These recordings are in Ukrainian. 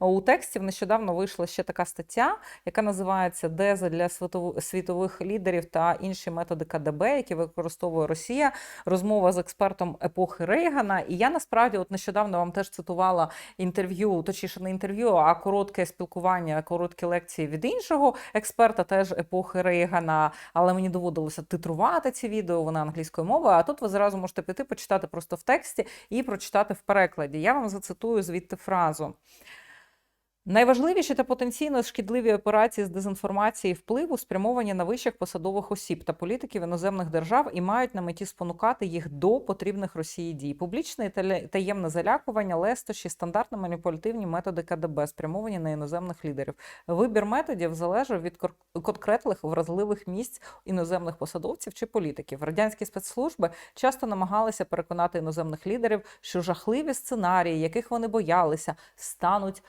У тексті нещодавно вийшла ще така стаття, яка називається Деза для світових лідерів та інші методи КДБ, які використовує Росія. Розмова з експертом епохи Рейгана. І я насправді от нещодавно вам теж цитувала інтерв'ю, точніше не інтерв'ю, а коротке спілкування, короткі лекції від іншого експерта, теж епохи Рейгана. Але мені доводилося титрувати ці відео, вони англійською мовою. А тут ви зразу можете піти почитати просто в тексті і прочитати в перекладі. Я вам зацитую звідти фразу. Найважливіші та потенційно шкідливі операції з дезінформації впливу спрямовані на вищих посадових осіб та політиків іноземних держав і мають на меті спонукати їх до потрібних Росії дій. Публічне і таємне залякування, лестощі, стандартно маніпулятивні методи КДБ, спрямовані на іноземних лідерів. Вибір методів залежав від конкретних вразливих місць іноземних посадовців чи політиків. Радянські спецслужби часто намагалися переконати іноземних лідерів, що жахливі сценарії, яких вони боялися, стануть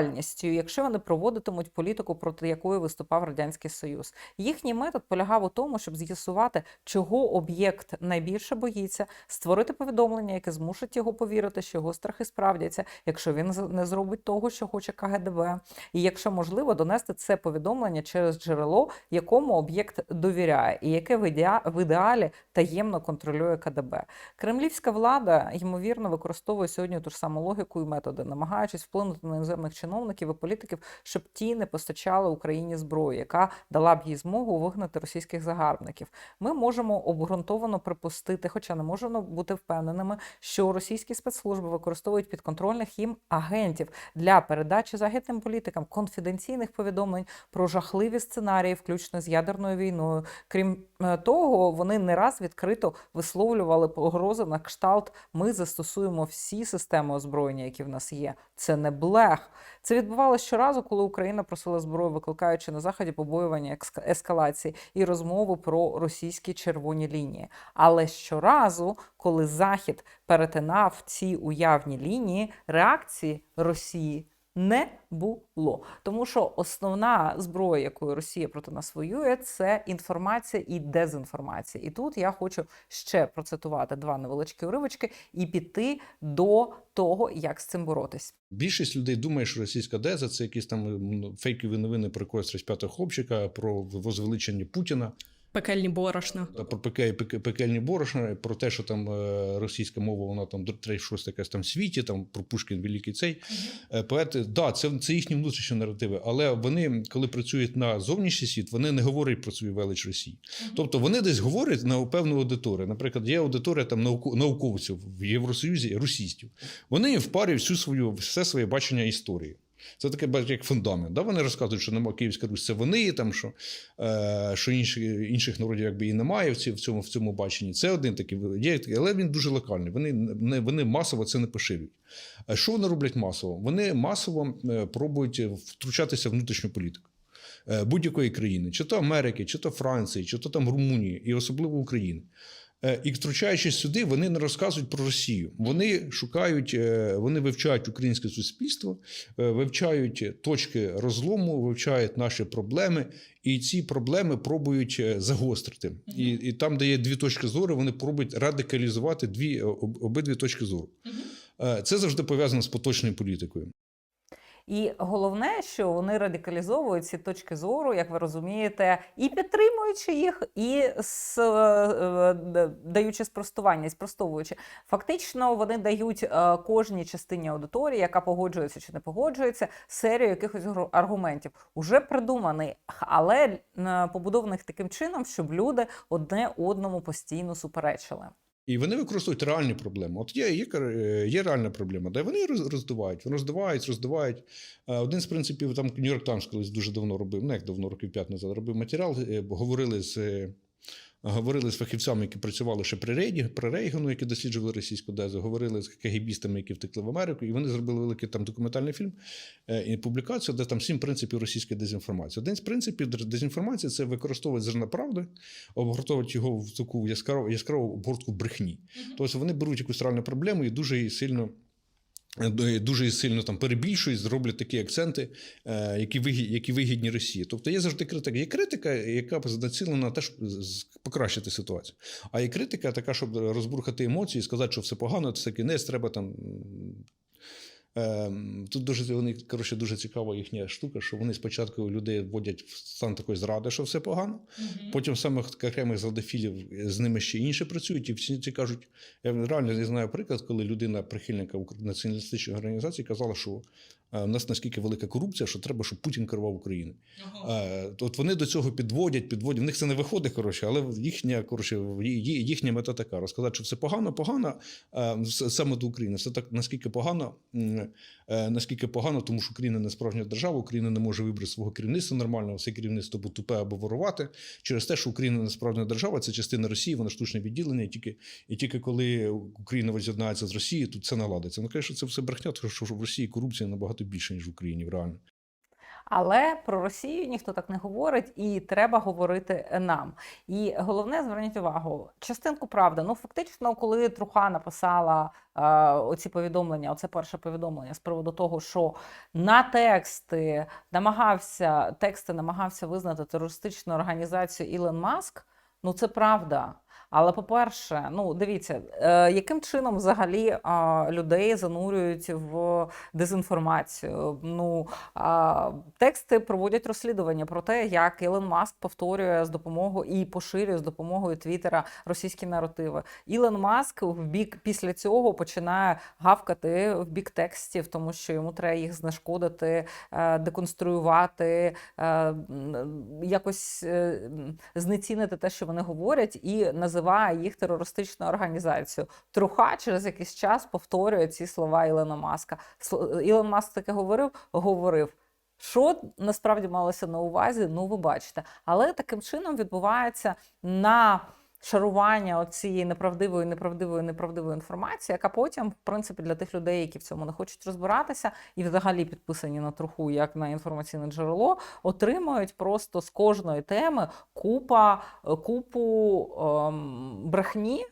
реальністю, якщо вони проводитимуть політику, проти якої виступав радянський союз. Їхній метод полягав у тому, щоб з'ясувати, чого об'єкт найбільше боїться, створити повідомлення, яке змусить його повірити, що його страхи справдяться, якщо він не зробить того, що хоче КГБ. І якщо можливо, донести це повідомлення через джерело, якому об'єкт довіряє, і яке в ідеалі таємно контролює КДБ. Кремлівська влада ймовірно використовує сьогодні ту ж саму логіку і методи, намагаючись вплинути на іноземних чиновників і політиків, щоб ті не постачали Україні зброю, яка дала б їй змогу вигнати російських загарбників. Ми можемо обґрунтовано припустити, хоча не можемо бути впевненими, що російські спецслужби використовують підконтрольних їм агентів для передачі західним політикам конфіденційних повідомлень про жахливі сценарії, включно з ядерною війною. Крім е, того, вони не раз відкрито висловлювали погрози на кшталт: ми застосуємо всі системи озброєння, які в нас є. Це не блех. Це відбувалося щоразу, коли Україна просила зброю, викликаючи на заході побоювання ескалації і розмову про російські червоні лінії. Але щоразу, коли Захід перетинав ці уявні лінії, реакції Росії не було. Тому що основна зброя, якою Росія проти нас воює, це інформація і дезінформація. І тут я хочу ще процитувати два невеличкі уривочки і піти до того, як з цим боротись. Більшість людей думає, що російська деза це якісь там фейкові новини про якогось розп'ятого хлопчика, про возвеличення Путіна, Пекельні борошна. та про пеке- пеке- пекельні борошна, про те, що там е, російська мова, вона там щось якась там світі, там про Пушкін великий цей. Е, Поети, да, це, це їхні внутрішні наративи, але вони, коли працюють на зовнішній світ, вони не говорять про свою велич Росії. Тобто вони десь говорять на певну аудиторію. Наприклад, є аудиторія там науку- науковців в Євросоюзі, російських. Вони впарюють всю свою все своє бачення історії. Це таке бачите, як фундамент. Да? Вони розказують, що нема Київська Русь, це вони, там, що, е, що інші, інших народів якби і немає в, цьому, в цьому баченні. Це один такий, є, але він дуже локальний. Вони, не, вони масово це не поширюють. А що вони роблять масово? Вони масово е, пробують втручатися в внутрішню політику. е, Будь-якої країни, чи то Америки, чи то Франції, чи то там Румунії, і особливо України. Е, І втручаючись сюди, вони не розказують про Росію. Вони шукають, е, вони вивчають українське суспільство, е, вивчають точки розлому, вивчають наші проблеми, і ці проблеми пробують загострити. І, і там, де є дві точки зору, вони пробують радикалізувати дві об- обидві точки зору. Це завжди пов'язано з поточною політикою. І головне, що вони радикалізовують ці точки зору, як ви розумієте, і підтримуючи їх, і с, е, е, даючи спростування, спростовуючи. Фактично, вони дають е, кожній частині аудиторії, яка погоджується чи не погоджується, серію якихось аргументів, уже придуманий, але побудованих таким чином, щоб люди одне одному постійно суперечили. І вони використовують реальні проблеми. От є, є, е, є реальна проблема, де вони роз- роздувають, роздувають, роздувають. Е, Один з принципів, там Нью-Йорк Таймс колись дуже давно робив, не як давно, років п'ять назад, робив матеріал, е, говорили з. Говорили з фахівцями, які працювали ще при Рейді, при Рейгану, які досліджували російську дезу, говорили з кагібістами, які втекли в Америку, і вони зробили великий там документальний фільм е, і публікацію, де там сім принципів російської дезінформації. Один з принципів дезінформації це використовувати зерна правди, обгортовувати його в таку яскраву, яскраву обгортку брехні. Тобто вони беруть якусь реальну проблему і дуже її сильно. Е, Дуже сильно там перебільшують, зроблять такі акценти, е, які вигідні, які вигідні Росії. Тобто є завжди критика. Є критика, яка націлена на те, щоб покращити ситуацію. А є критика така, щоб розбурхати емоції, сказати, що все погано, це кінець, треба там Тут дуже вони коротше дуже цікава їхня штука, що вони спочатку людей вводять в стан такої зради, що все погано. Потім самих окремих зрадофілів з ними ще інші працюють, і всі ці кажуть. Я реально не знаю приклад, коли людина, прихильника націоналістичної організації, казала, що в нас наскільки велика корупція, що треба, щоб Путін керував Україною. Е, От вони до цього підводять, підводять. В них це не виходить, коротше, але їхня, коротше, їхня мета така: розказати, що все погано, погано саме до України. Все так наскільки погано, е, наскільки погано, тому що Україна не справжня держава, Україна не може вибрати свого керівництва нормально, все керівництво або тупе або ворувати. Через те, що Україна не справжня держава, це частина Росії, вона штучне відділення. І тільки, і тільки коли Україна воз'єднається з Росією, тут це наладиться. Ну, конечно, це все брехня, тому що в Росії корупція набагато більше, ніж в Україні, реально. Але про Росію ніхто так не говорить, і треба говорити нам. І головне, зверніть увагу, частинку правди. Ну, фактично, коли Труха написала е, оці повідомлення, оце перше повідомлення з приводу того, що на тексти намагався тексти намагався визнати терористичну організацію Ілон Маск. Ну, це правда. Але по-перше, ну дивіться, е, яким чином взагалі е, людей занурюють в дезінформацію? Ну тексти проводять розслідування про те, як Ілон Маск повторює з допомогою і поширює з допомогою Твіттера російські наративи. Ілон Маск в бік після цього починає гавкати в бік текстів, тому що йому треба їх знешкодити, е, деконструювати, якось знецінити те, що вони говорять, і називає їх терористичною організацією. Труха через якийсь час повторює ці слова Ілона Маска. Ілон Маск таке говорив, говорив. Що насправді малося на увазі, ну ви бачите. Але таким чином відбувається на шарування цієї неправдивої, неправдивої, неправдивої інформації, яка потім, в принципі, для тих людей, які в цьому не хочуть розбиратися, і взагалі підписані на труху як на інформаційне джерело, отримують просто з кожної теми купа, купу ем, брехні.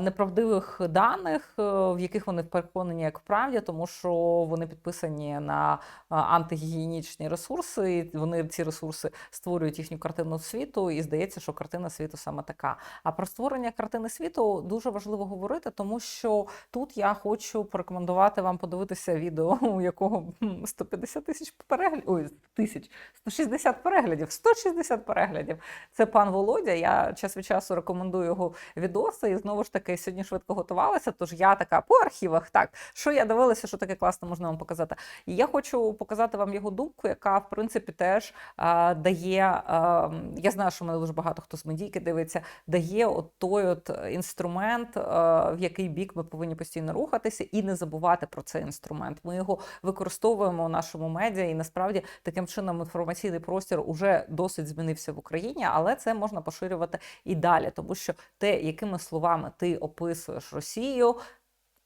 Неправдивих даних, е, в яких вони переконані як правді, тому що вони підписані на антигігієнічні ресурси. і Вони ці ресурси створюють їхню картину світу, і здається, що картина світу саме така. А про створення картини світу дуже важливо говорити, тому що тут я хочу порекомендувати вам подивитися відео, у якого м, 150 тисяч переглядів. Ой, тисяч 160 переглядів. 160 переглядів. Це пан Володя. Я час від часу рекомендую його відоси. І знову ж таки сьогодні швидко готувалася. Тож я така по архівах. Так, що я дивилася, що таке класно можна вам показати. І я хочу показати вам його думку, яка в принципі теж а, дає. А, я знаю, що мене дуже багато хто з медійки дивиться, дає от той от інструмент, а, в який бік ми повинні постійно рухатися, і не забувати про цей інструмент. Ми його використовуємо у нашому медіа, і насправді таким чином інформаційний простір уже досить змінився в Україні, але це можна поширювати і далі, тому що те, якими словами ти описуєш Росію,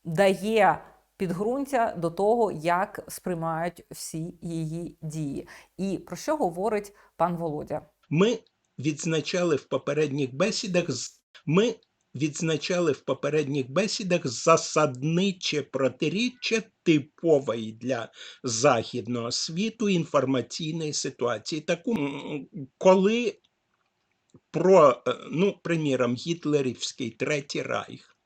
дає підґрунтя до того, як сприймають всі її дії. І про що говорить пан Володя? Ми відзначали в попередніх бесідах ми відзначали в попередніх бесідах засадниче протиріччя типової для західного світу інформаційної ситуації. Таку, коли про, е, ну, приміром, гітлерівський Третій Райх,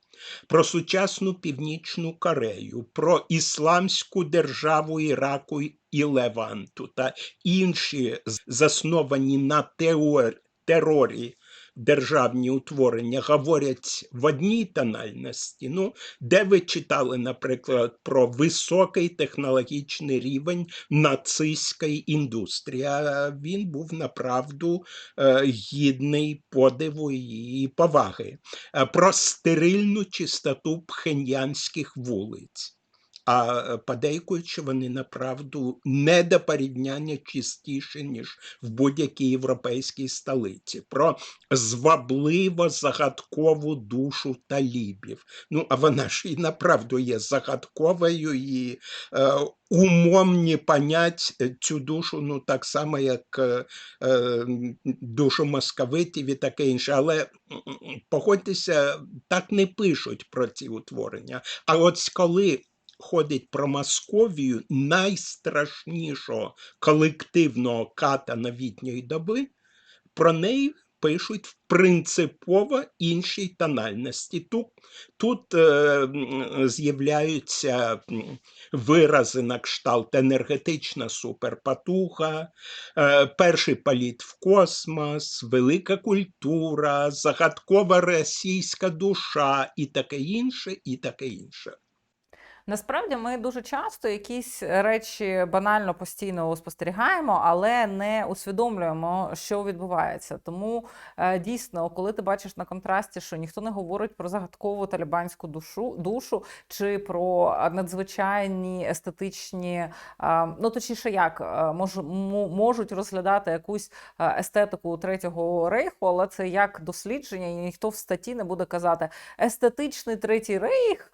про сучасну Північну Корею, про Ісламську державу Іраку і Леванту та інші засновані на теорії терорі державні утворення говорять в одній тональності. Ну, де ви читали, наприклад, про високий технологічний рівень нацистської індустрії? А він був направду е, гідний подиву і поваги. Е, Про стерильну чистоту пхеньянських вулиць. А е, подейкуючи вони направду не до порівняння чистіші, ніж в будь-якій європейській столиці, про звабливо загадкову душу талібів. Ну, а вона ж і направду є загадковою і е, умом понять е, цю душу, ну так само, як е, е, душу московитів і таке інше. Але погодьтеся, так не пишуть про ці утворення. А от коли ходить про Московію найстрашнішого колективного ката новітньої доби, про неї пишуть в принципово іншій тональності. Тут, тут е, з'являються вирази на кшталт енергетична суперпатуга, е, перший політ в космос, велика культура, загадкова російська душа і таке інше, і таке інше. Насправді ми дуже часто якісь речі банально постійно спостерігаємо, але не усвідомлюємо, що відбувається. Тому е, дійсно, коли ти бачиш на контрасті, що ніхто не говорить про загадкову талібанську душу, душу чи про е, надзвичайні естетичні, е, ну точніше, як мож, можуть розглядати якусь естетику третього рейху, але це як дослідження, і ніхто в статті не буде казати естетичний третій рейх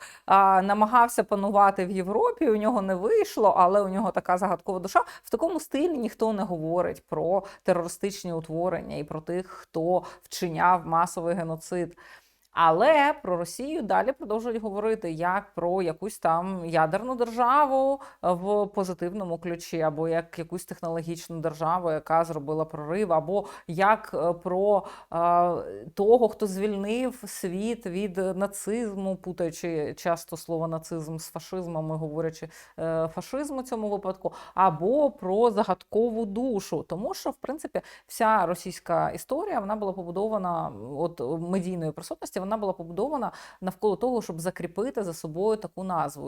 намагався панувати в Європі. У нього не вийшло, але у нього така загадкова душа. В такому стилі ніхто не говорить про терористичні утворення і про тих, хто вчиняв масовий геноцид. Але про Росію далі продовжують говорити як про якусь там ядерну державу в позитивному ключі, або як якусь технологічну державу, яка зробила прорив, або як е, про е, того, хто звільнив світ від нацизму, путаючи часто слово нацизм з фашизмом, і говорячи е, фашизм у цьому випадку, або про загадкову душу, тому що в принципі вся російська історія вона була побудована от медійної присутності. Вона була побудована навколо того, щоб закріпити за собою таку назву.